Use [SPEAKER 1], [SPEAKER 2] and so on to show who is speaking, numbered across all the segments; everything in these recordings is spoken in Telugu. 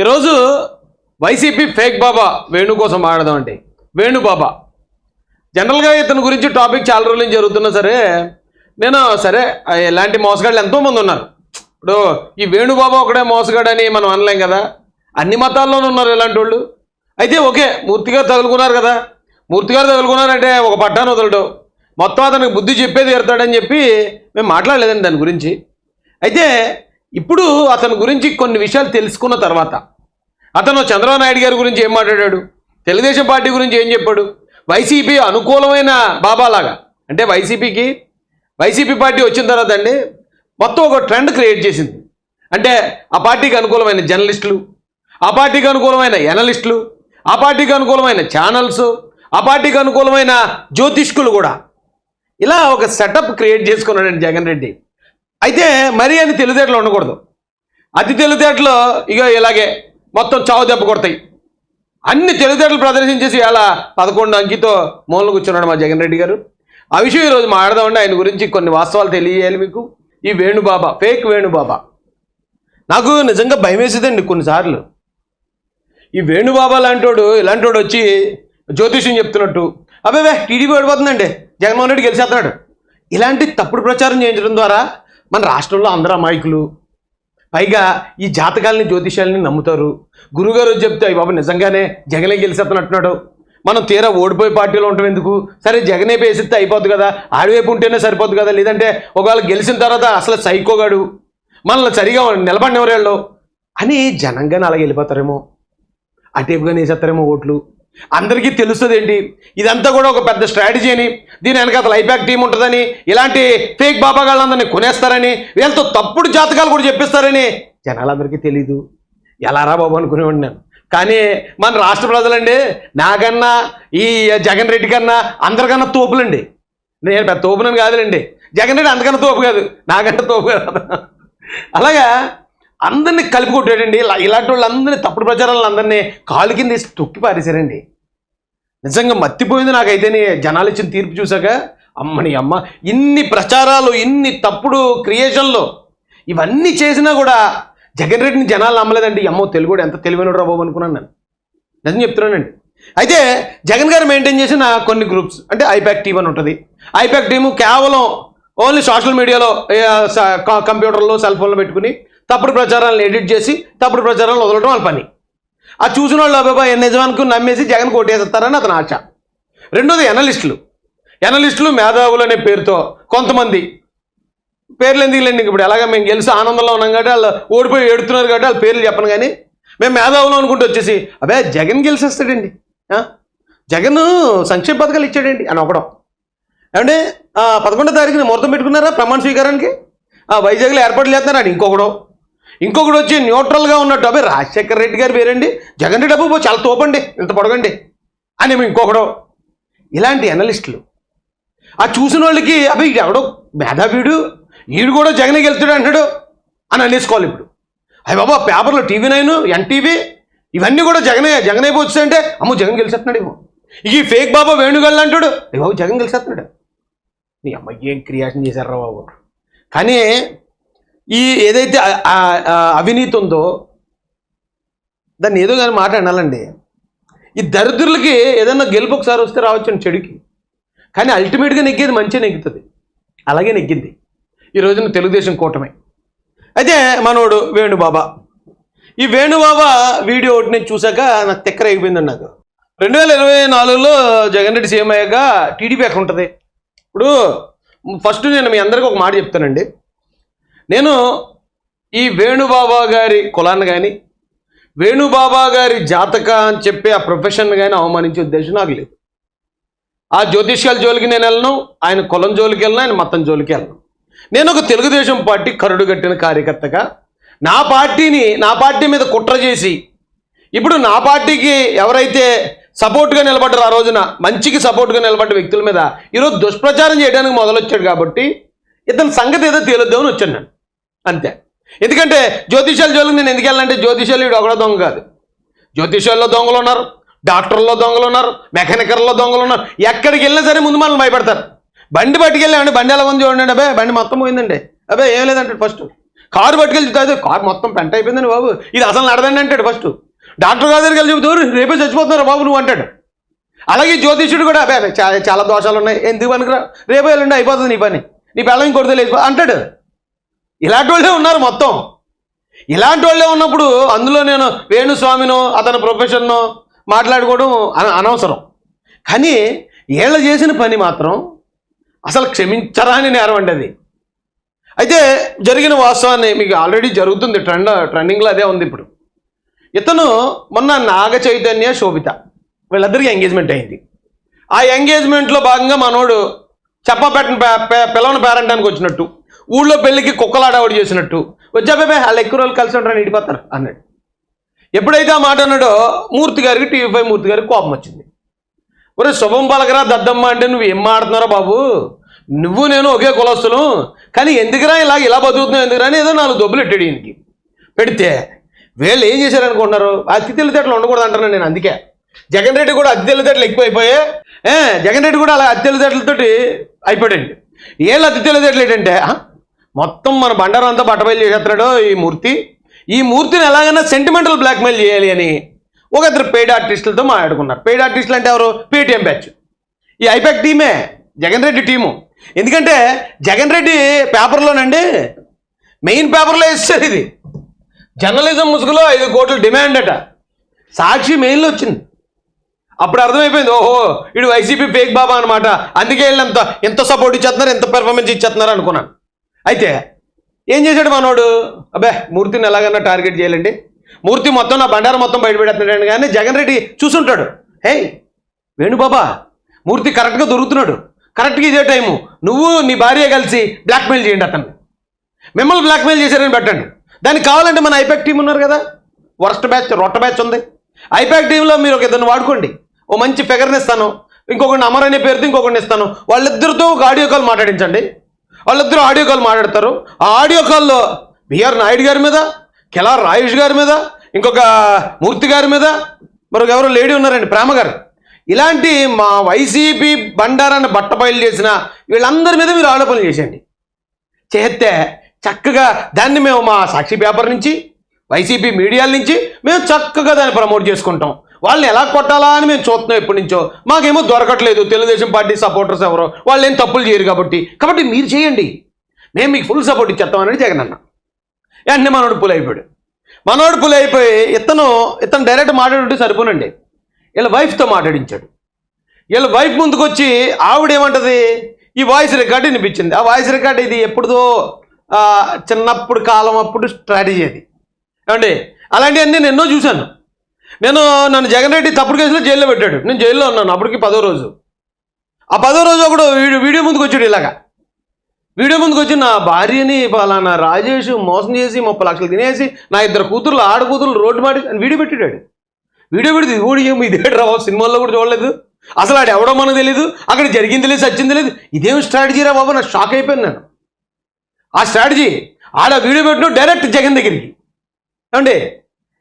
[SPEAKER 1] ఈరోజు వైసీపీ ఫేక్ బాబా వేణు కోసం మాట్లాడదాం అండి. వేణు బాబా. జనరల్గా ఇతని గురించి టాపిక్ చాలా రోజుల నుంచి జరుగుతున్నా సరే నేను సరే ఇలాంటి మోసగాళ్ళు ఎంతోమంది ఉన్నారు. ఇప్పుడు ఈ వేణుబాబా ఒకడే మోసగాడని మనం అనలేం కదా. అన్ని మతాల్లోనూ ఉన్నారు ఇలాంటి వాళ్ళు. అయితే ఓకే మూర్తిగారు తగులుకున్నారు కదా. మూర్తిగారు తగులుకున్నారంటే ఒక పట్టాను వదలడు. మొత్తం అతనికి బుద్ధి చెప్పేది ఎడతాడని చెప్పి మేము మాట్లాడలేదండి దాని గురించి. అయితే ఇప్పుడు అతని గురించి కొన్ని విషయాలు తెలుసుకున్న తర్వాత అతను చంద్రబాబు నాయుడు గారి గురించి ఏం మాట్లాడాడు? తెలుగుదేశం పార్టీ గురించి ఏం చెప్పాడు? వైసీపీ అనుకూలమైన బాబాలాగా. అంటే వైసీపీకి వైసీపీ పార్టీ వచ్చిన తర్వాత అండి మొత్తం ఒక ట్రెండ్ క్రియేట్ చేసింది. అంటే ఆ పార్టీకి అనుకూలమైన జర్నలిస్టులు ఆ పార్టీకి అనుకూలమైన ఎనలిస్టులు ఆ పార్టీకి అనుకూలమైన ఛానల్స్ ఆ పార్టీకి అనుకూలమైన జ్యోతిష్కులు కూడా. ఇలా ఒక సెటప్ క్రియేట్ చేసుకున్నాడండి జగన్ రెడ్డి. అయితే మరీ అని తెలివితేటలు ఉండకూడదు. అతి తెలివితేటలు ఇక ఇలాగే మొత్తం చావు దెబ్బ కొడతాయి. అన్ని తెలివితేటలు ప్రదర్శించేసి అలా పదకొండు అంకితో మూలన కూర్చున్నాడు మా జగన్ రెడ్డి గారు. ఆ విషయం ఈరోజు మాట్లాడదామండి. ఆయన గురించి కొన్ని వాస్తవాలు తెలియజేయాలి మీకు. ఈ వేణుబాబా ఫేక్ వేణుబాబా. నాకు నిజంగా భయం వేసేదండి కొన్నిసార్లు. ఈ వేణుబాబా లాంటోడు ఇలాంటోడు వచ్చి జ్యోతిష్యం చెప్తున్నట్టు. అవే టీడీపీ ఓడిపోతుందండి. జగన్మోహన్ రెడ్డి గెలిచేస్తున్నాడు. ఇలాంటి తప్పుడు ప్రచారం చేయించడం ద్వారా మన రాష్ట్రంలో అందరూ అమాయకులు. పైగా ఈ జాతకాలని జ్యోతిషాలని నమ్ముతారు. గురుగారు చెప్తే అవి బాబు నిజంగానే జగనే గెలిచేస్తున్నట్టున్నాడు మనం తీరా ఓడిపోయే పార్టీలో ఉంటాం ఎందుకు? సరే జగనే వేసిస్తే అయిపోద్ది కదా. ఆడివైపు ఉంటేనే సరిపోద్ది కదా. లేదంటే ఒకవేళ గెలిచిన తర్వాత అసలు సైకోగాడు మనల్ని సరిగా నిలబడినవరేళ్ళు అని జనంగానే అలా వెళ్ళిపోతారేమో. అటేపుగా వేసేస్తారేమో ఓట్లు. అందరికీ తెలుస్తుంది ఏంటి ఇదంతా కూడా ఒక పెద్ద స్ట్రాటజీ అని దీని వెనకాత లైబ్యాక్ టీం ఉంటుందని ఇలాంటి ఫేక్ బాబాగాళ్ళందరినీ కొనేస్తారని వీళ్ళతో తప్పుడు జాతకాలు కూడా చెప్పిస్తారని జనాలందరికీ తెలీదు. ఎలా రా బాబు అనుకునేవాడిని నేను. కానీ మన రాష్ట్ర ప్రజలండి నాకన్నా ఈ జగన్ రెడ్డి కన్నా అందరికన్నా తోపులండి. నేను పెద్ద తోపునని కాదులండి. జగన్ రెడ్డి అంతకన్నా తోపు కాదు. నాకన్నా తోపు కాదు. అలాగా అందరినీ కలిపి కొట్టాడండి ఇలాంటి వాళ్ళందరినీ తప్పుడు ప్రచారాలను అందరినీ కాలు కింద తొక్కి పారేశారండి. నిజంగా మత్తిపోయింది నాకైతే జనాలు ఇచ్చిన తీర్పు చూసాక అమ్మని అమ్మ ఇన్ని ప్రచారాలు ఇన్ని తప్పుడు క్రియేషన్లు ఇవన్నీ చేసినా కూడా జగన్ రెడ్డిని జనాలు నమ్మలేదండి. అమ్మో తెలుగు ఎంత తెలివైన బాబు అనుకున్నాను నేను. నిజం చెప్తున్నానండి అయితే జగన్ గారు మెయింటైన్ చేసిన కొన్ని గ్రూప్స్ అంటే ఐపాక్ టీమ్ అని ఉంటుంది. ఐపాక్ టీము కేవలం ఓన్లీ సోషల్ మీడియాలో క- కంప్యూటర్లో సెల్ ఫోన్లో పెట్టుకుని తప్పుడు ప్రచారాలను ఎడిట్ చేసి తప్పుడు ప్రచారాలను వదలడం వాళ్ళ పని. ఆ చూసిన వాళ్ళు అబ్బాయి నిజానికి నమ్మేసి జగన్ కొట్టేసేస్తారని అతని ఆశ. రెండోది ఎనలిస్టులు ఎనలిస్టులు మేధావులు అనే పేరుతో కొంతమంది పేర్లు ఎందుకు లేండి ఇప్పుడు? ఎలాగ మేము గెలిచి ఆనందంలో ఉన్నాం కాబట్టి వాళ్ళు ఓడిపోయి ఏడుతున్నారు కాబట్టి వాళ్ళ పేర్లు చెప్పను కానీ మేము మేధావులు అనుకుంటూ వచ్చేసి అబ్బే జగన్ గెలిచేస్తాడండి జగన్ సంక్షేమ పథకాలు ఇచ్చాడండి అని ఒకడం ఏమంటే పదకొండో తారీఖున ముహూర్తం పెట్టుకున్నారా ప్రమాణ స్వీకారానికి? ఆ, వైజాగ్లో ఏర్పాట్లు చేస్తున్నారా ఇంకొకడు. ఇంకొకటి వచ్చి న్యూట్రల్గా ఉన్నట్టు. అబ్బాయి రాజశేఖర్ రెడ్డి గారు వేరండి. జగన్ రెడ్డి అబ్బు చాలా తోపండి. ఇంత పొడగండి. అని ఇంకొకడు. ఇలాంటి అనలిస్టులు ఆ చూసిన వాళ్ళకి అబ్బాయి ఎవడో మేధావీడు. ఈడు కూడా జగన్కి వెళ్తాడు అంటాడు అని అనేసుకోవాలి ఇప్పుడు. అయ్యి బాబా పేపర్లో టీవీ నైన్ ఎన్టీవీ ఇవన్నీ కూడా జగనే జగన్ అయిపోతుందంటే అమ్మో జగన్ గెలిచేస్తున్నాడు ఏమో. ఈ ఫేక్ బాబా వేణుగల్ అంటాడు. అయ్యి బాబు జగన్ గెలిచేస్తున్నాడు. నీ అమ్మాయి ఏం క్రియేషన్ చేశారా బాబు. కానీ ఈ ఏదైతే అవినీతి ఉందో దాన్ని ఏదో కానీ మాట ఈ దరిద్రులకి ఏదన్నా గెలుపు ఒకసారి వస్తే రావచ్చు చెడుకి. కానీ అల్టిమేట్గా నెగ్గేది మంచిగా నెగ్గుతుంది. అలాగే నెగ్గింది. ఈ రోజున తెలుగుదేశం కూటమి. అయితే మనోడు వేణుబాబా. ఈ వేణుబాబా వీడియో ఒకటి నేను చూశాక నాకు తెక్కర అయిపోయింది నాకు. రెండు వేల ఇరవై నాలుగులో జగన్ రెడ్డి సీఎం అయ్యాక టీడీపీ ఎక్కడ ఉంటుంది. ఇప్పుడు ఫస్ట్ నేను మీ అందరికీ ఒక మాట చెప్తానండి. నేను ఈ వేణుబాబా గారి కులాన్ని కానీ వేణుబాబా గారి జాతక అని చెప్పి ఆ ప్రొఫెషన్ కానీ అవమానించే ఉద్దేశం నాకు లేదు. ఆ జ్యోతిష్యాల జోలికి నేను వెళ్ళను ఆయన కులం జోలికి వెళ్ళను ఆయన మతం జోలికి వెళ్ళను. నేను ఒక తెలుగుదేశం పార్టీ కరుడు కట్టిన కార్యకర్తగా నా పార్టీని నా పార్టీ మీద కుట్ర చేసి ఇప్పుడు నా పార్టీకి ఎవరైతే సపోర్ట్గా నిలబడ్డారు ఆ రోజున మంచికి సపోర్ట్గా నిలబడ్డ వ్యక్తుల మీద ఈరోజు దుష్ప్రచారం చేయడానికి మొదలొచ్చాడు కాబట్టి ఇతని సంగతి ఏదో తేలుద్దామని వచ్చాను నేను. అంతే. ఎందుకంటే జ్యోతిషాల జోలికి నేను ఎందుకు వెళ్ళాలంటే జ్యోతిషాలు వీడు ఒకడో దొంగ కాదు. జ్యోతిషాల్లో దొంగలు ఉన్నారు డాక్టర్లో దొంగలు ఉన్నారు మెకానికర్లో దొంగలు ఉన్నారు. ఎక్కడికి వెళ్ళినా సరే ముందు మనల్ని భయపడతారు. బండి పట్టుకెళ్ళామండి బండి ఎలా ఉంది చూడండి అబ్బాయి బండి మొత్తం పోయిందండి. అబ్బాయి ఏం లేదంటే ఫస్ట్ కారు పట్టుకెళ్ళి అదే కారు మొత్తం పెంట అయిపోయిందండి బాబు. ఇది అసలు నడదండి అంటాడు ఫస్ట్ డాక్టర్ గారి దగ్గరికి వెళ్ళి చెబుతారు రేపే చచ్చిపోతున్నారు బాబు నువ్వు? అంటాడు. అలాగే జ్యోతిష్యుడు కూడా అబ్బాయి చాలా చాలా దోషాలు ఉన్నాయి ఎందుకు పనికిరా? రేపే వెళ్ళండి అయిపోతుంది నీ పని. నీ పిల్లలు ఇంకొడితే లేదు అంటాడు. ఇలాంటి వాళ్ళే ఉన్నారు మొత్తం. ఇలాంటి వాళ్ళే ఉన్నప్పుడు అందులో నేను వేణుస్వామినో అతని ప్రొఫెషన్నో మాట్లాడుకోవడం అన- అనవసరం. కానీ ఏళ్ళ చేసిన పని మాత్రం అసలు క్షమించరాని నేరం అండి అది. అయితే జరిగిన వాస్తవాన్ని మీకు ఆల్రెడీ జరుగుతుంది ట్రెండ్ ట్రెండింగ్లో అదే ఉంది ఇప్పుడు. ఇతను మొన్న నాగ చైతన్య శోభిత వీళ్ళిద్దరికి ఎంగేజ్మెంట్ అయింది. ఆ ఎంగేజ్మెంట్లో భాగంగా మనోడు చెప్పబెట్టిన పిల్లని పేరంటానికి వచ్చినట్టు ఊళ్ళో పెళ్ళికి కుక్కలాడవాడు చేసినట్టు. వచ్చాబే వాళ్ళు ఎక్కువ రోజులు కలిసి ఉంటారని ఇడిపోతారు అన్నాడు. ఎప్పుడైతే ఆ మాట అన్నాడో మూర్తి గారికి టీవీ ఫైవ్ మూర్తి గారికి కోపం వచ్చింది. ఒరే శుభం పలకరా దద్దమ్మ అంటే నువ్వు ఏం ఆడుతున్నారా బాబు? నువ్వు నేను ఒకే కులస్తులు కానీ ఎందుకురా ఇలా ఇలా బతుకుతున్నావు ఎందుకురా అని ఏదో నాలుగు దొబ్బులు పెట్టాడు ఈయనకి. పెడితే వీళ్ళు ఏం చేశారనుకుంటున్నారు? అతి తెలివితేటలు ఉండకూడదు అంటున్నాను నేను అందుకే. జగన్ రెడ్డి కూడా అతి తెలివితేటలు ఎక్కువైపోయాయి జగన్ రెడ్డి కూడా అలా అతి తెలివితేటలతోటి అయిపోయాడండి. ఏళ్ళు అతి తెలివితేటలు ఏంటంటే మొత్తం మన బండారం అంతా బట్టబయలు చేసేస్తున్నాడు ఈ మూర్తి. ఈ మూర్తిని ఎలాగైనా సెంటిమెంటల్ బ్లాక్మెయిల్ చేయాలి అని ఒక ఇద్దరు పెయిడ్ ఆర్టిస్టులతో మాట్లాడుకున్నారు. పెయిడ్ ఆర్టిస్టులు అంటే ఎవరు? పేటిఎం బ్యాచ్ ఈ ఐపాక్ టీమే జగన్ రెడ్డి టీము ఎందుకంటే జగన్ రెడ్డి పేపర్లోనండి మెయిన్ పేపర్లో వేస్తారు ఇది. జర్నలిజం ముసుగులో ఐదు కోట్లు డిమాండ్ అట. సాక్షి మెయిన్లో వచ్చింది. అప్పుడు అర్థమైపోయింది ఓహో ఇడు వైసీపీ ఫేక్ బాబా అనమాట అందుకే వెళ్ళి ఎంత ఎంత సపోర్ట్ ఇచ్చేస్తున్నారు ఎంత పెర్ఫార్మెన్స్ ఇచ్చేస్తున్నారు అనుకున్నాను. అయితే ఏం చేశాడు మనోడు? అబ్బే మూర్తిని ఎలాగన్నా టార్గెట్ చేయాలండి. మూర్తి మొత్తం నా బండారం మొత్తం బయటపెడుతున్నాడు కానీ జగన్ రెడ్డి చూసుంటాడు. హే వేణుబాబా మూర్తి కరెక్ట్గా దొరుకుతున్నాడు. కరెక్ట్గా ఇదే టైము. నువ్వు నీ భార్య కలిసి బ్లాక్మెయిల్ చేయండి అతన్ని. మిమ్మల్ని బ్లాక్మెయిల్ చేశారని పెట్టండి. దానికి కావాలంటే మన ఐపాక్ టీం ఉన్నారు కదా. వరస్ట్ బ్యాచ్ రొట్ట బ్యాచ్ ఉంది. ఐపాక్ టీంలో మీరు ఒక ఇద్దరిని వాడుకోండి. ఓ మంచి ఫిగర్ని ఇస్తాను. ఇంకొకరిని అమర్ అనే పేరుతో ఇంకొకరిని ఇస్తాను. వాళ్ళిద్దరితో ఒక ఆడియో కాల్ మాట్లాడించండి. వాళ్ళిద్దరూ ఆడియో కాల్ మాట్లాడతారు. ఆ ఆడియో కాల్లో బిఆర్ నాయుడు గారి మీద కెలా రాయుష్ గారి మీద ఇంకొక మూర్తి గారి మీద మరొక ఎవరో లేడీ ఉన్నారండి ప్రేమ గారు. ఇలాంటి మా వైసీపీ బండారాన్ని బట్టబయలు చేసిన వీళ్ళందరి మీద మీరు ఆరోపణలు చేసేయండి. చేస్తే చక్కగా దాన్ని మేము మా సాక్షి పేపర్ నుంచి వైసీపీ మీడియాల నుంచి మేము చక్కగా దాన్ని ప్రమోట్ చేసుకుంటాం. వాళ్ళని ఎలా కొట్టాలా అని మేము చూస్తున్నాం ఎప్పటి నుంచో. మాకేమో దొరకట్లేదు. తెలుగుదేశం పార్టీ సపోర్టర్స్ ఎవరో. వాళ్ళు ఏం తప్పులు చేయరు కాబట్టి. కాబట్టి మీరు చేయండి. మేము మీకు ఫుల్ సపోర్ట్ ఇచ్చేస్తాం అనేది జగన్ అన్న. వెంటనే మనోడు పుల్ అయిపోయాడు మనోడు పుల్ అయిపోయి ఇతను ఇతను డైరెక్ట్ మాట్లాడుంటే సరిపోనండి. వీళ్ళ వైఫ్తో మాట్లాడించాడు. వీళ్ళ వైఫ్ ముందుకు వచ్చి ఆవిడ ఏమంటది? ఈ వాయిస్ రికార్డు వినిపించింది. ఆ వాయిస్ రికార్డు ఇది ఎప్పుడుదో చిన్నప్పుడు కాలం అప్పుడు స్ట్రాటజీ అది. ఏమండి? అలాంటివన్నీ నేను ఎన్నో చూశాను. నేను నన్ను జగన్ రెడ్డి తప్పుడు కేసులో జైల్లో పెట్టాడు. నేను జైల్లో ఉన్నాను అప్పటికి పదో రోజు. ఆ పదో రోజు ఒకడు వీడియో వీడియో ముందుకు వచ్చాడు ఇలాగా. వీడియో ముందుకు వచ్చి నా భార్యని పలానా రాజేష్ మోసం చేసి ముప్పై లక్షలు తినేసి నా ఇద్దరు కూతుర్లు ఆడ కూతుర్లు రోడ్డు మాడి వీడియో పెట్టాడు. వీడియో పెడితే ఇది కూడా ఏమి ఇదే బాబు సినిమాల్లో కూడా చూడలేదు. అసలు ఆడు ఎవడో మనకు తెలియదు అక్కడ జరిగింది లేదు సచ్చింది లేదు. ఇదేం స్ట్రాటజీ రా బాబు నాకు షాక్ అయిపోయాను నేను. ఆ స్ట్రాటజీ ఆడ వీడియో పెట్టిన డైరెక్ట్ జగన్ దగ్గరికి. ఏమండి?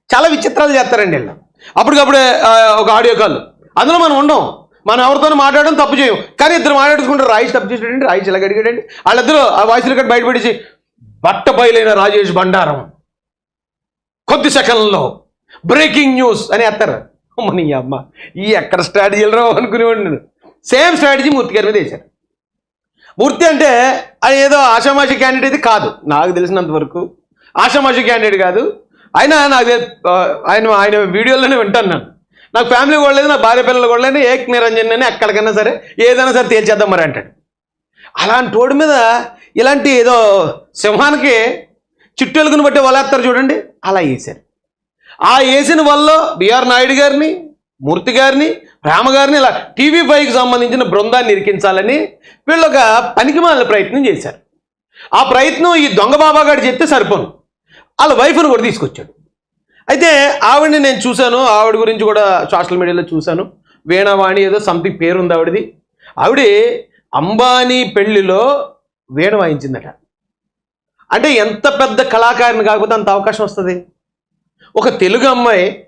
[SPEAKER 1] చాలా విచిత్రాలు చేస్తారండి వీళ్ళు. అప్పటికప్పుడే ఒక ఆడియో కాల్. అందులో మనం ఉండం. మనం ఎవరితోనూ మాట్లాడడం తప్పు చేయం. కానీ ఇద్దరు మాట్లాడుకుంటారు రాయిష్ తప్పు చేసాడండి రాయిష్ ఇలాగ అడిగాడండి వాళ్ళిద్దరూ ఆ వాయిస్ రికార్డ్ బయటపెట్టేసి బట్ట బయలైన రాజేష్ బండారం. కొద్ది సెకండ్లో బ్రేకింగ్ న్యూస్ అని ఎత్తారు. అమ్మని అమ్మ ఈ ఎక్కడ స్ట్రాటజీలు రావు అనుకునేవాడు నేను. సేమ్ స్ట్రాటజీ మూర్తి గారి మీద వేశారు. మూర్తి అంటే అది ఏదో ఆషామాషి క్యాండిడేట్ కాదు. నాకు తెలిసినంత వరకు ఆషామాషి క్యాండిడేట్ కాదు. ఆయన నాకు ఆయన ఆయన వీడియోలోనే వింటాను నేను. నాకు ఫ్యామిలీ కూడా లేదు నా భార్య పిల్లలు కూడా లేదు ఏక్ నిరంజన్ అని ఎక్కడికైనా సరే ఏదైనా సరే తేల్చేద్దాం మరి అంటాడు. అలాంటి వాడి మీద ఇలాంటి ఏదో సింహానికి చిట్టెలుగును బట్టి వలేస్తారు చూడండి అలా వేశారు. ఆ వేసిన వల్ల బిఆర్ నాయుడు గారిని మూర్తి గారిని రామగారిని ఇలా టీవీ ఫైవ్కి సంబంధించిన బృందాన్ని ఇరికించాలని వీళ్ళు ఒక పనికిమాలిన ప్రయత్నం చేశారు. ఆ ప్రయత్నం ఈ దొంగ బాబా గారు చెప్తే సరిపోను. వాళ్ళ వైఫ్ను కూడా తీసుకొచ్చాడు. అయితే ఆవిడని నేను చూశాను. ఆవిడ గురించి కూడా సోషల్ మీడియాలో చూశాను. వీణవాణి ఏదో సంథింగ్ పేరుంది ఆవిడది. ఆవిడ అంబానీ పెళ్ళిలో వీణ వాయించిందట. అంటే ఎంత పెద్ద కళాకారిని కాకపోతే అంత అవకాశం వస్తుంది. ఒక తెలుగు అమ్మాయి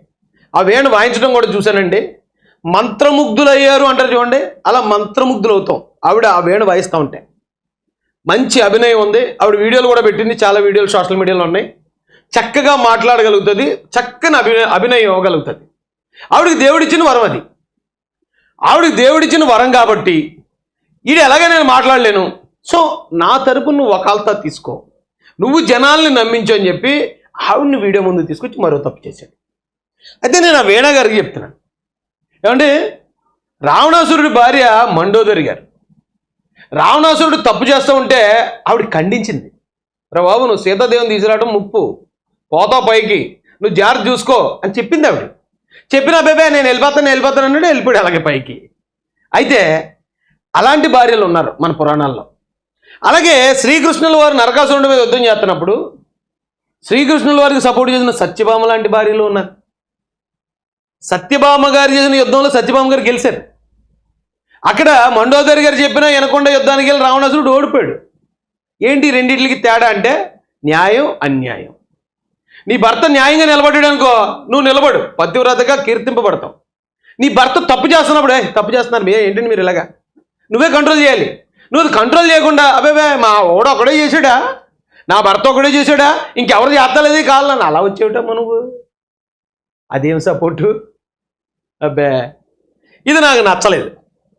[SPEAKER 1] ఆ వేణు వాయించడం కూడా చూశానండి. మంత్రముగ్ధులయ్యారు అంటారు చూడండి. అలా మంత్రముగ్ధులు అవుతాం ఆవిడ ఆ వేణు వాయిస్తూ ఉంటే. మంచి అభినయం ఉంది. ఆవిడ వీడియోలు కూడా పెట్టింది. చాలా వీడియోలు సోషల్ మీడియాలో ఉన్నాయి. చక్కగా మాట్లాడగలుగుతుంది చక్కని అభినయ అభినయం ఇవ్వగలుగుతుంది. ఆవిడకి దేవుడిచ్చిన వరం అది. ఆవిడకి దేవుడిచ్చిన వరం కాబట్టి ఇది ఎలాగ నేను మాట్లాడలేను. సో నా తరపు నువ్వు వకాల్తా తీసుకో. నువ్వు జనాల్ని నమ్మించు అని చెప్పి ఆవిడని వీడియో ముందు తీసుకొచ్చి మరో తప్పు చేశాడు. అయితే నేను ఆ వేణా గారికి చెప్తున్నాను. ఏమంటే రావణాసురుడి భార్య మండోదరి గారు. రావణాసురుడు తప్పు చేస్తూ ఉంటే ఆవిడ ఖండించింది. రా బాబు నువ్వు సీతాదేవిని తీసుకురావడం ముప్పు. పోతా పైకి. నువ్వు జాగ్రత్త చూసుకో అని చెప్పింది ఆవిడ. చెప్పిన బేబే నేను వెళ్ళిపోతాను వెళ్ళిపోతాను అన్నాడు వెళ్ళిపోయాడు అలాగే పైకి. అయితే అలాంటి భార్యలు ఉన్నారు మన పురాణాల్లో. అలాగే శ్రీకృష్ణుల వారు నరకాసురుడి మీద యుద్ధం చేస్తున్నప్పుడు శ్రీకృష్ణుల వారికి సపోర్ట్ చేసిన సత్యభామ లాంటి భార్యలు ఉన్నారు. సత్యభామ గారు చేసిన యుద్ధంలో సత్యభామ గారు గెలిచారు. అక్కడ మండోదరి గారు చెప్పిన ఎనకొండ యుద్ధానికి వెళ్ళి రావణాసురుడు ఓడిపోయాడు. ఏంటి రెండింటికి తేడా అంటే న్యాయం అన్యాయం. నీ భర్త న్యాయంగా నిలబడ్డాడు అనుకో నువ్వు నిలబడు. పతివ్రతగా కీర్తింపబడతావు. నీ భర్త తప్పు చేస్తున్నప్పుడు "ఏ, తప్పు చేస్తున్నారు మీ ఏంటండి మీరు ఇలాగా? నువ్వే కంట్రోల్ చేయాలి. నువ్వు కంట్రోల్ చేయకుండా అబ్బాబే మా ఓడ ఒకడే చేశాడా? నా భర్త ఒకడే చేశాడా? ఇంకెవరు చేస్తలేదు కావాలని అలా వచ్చేవిటమ్మా నువ్వు. అదేం సపోర్టు అబ్బే ఇది నాకు నచ్చలేదు.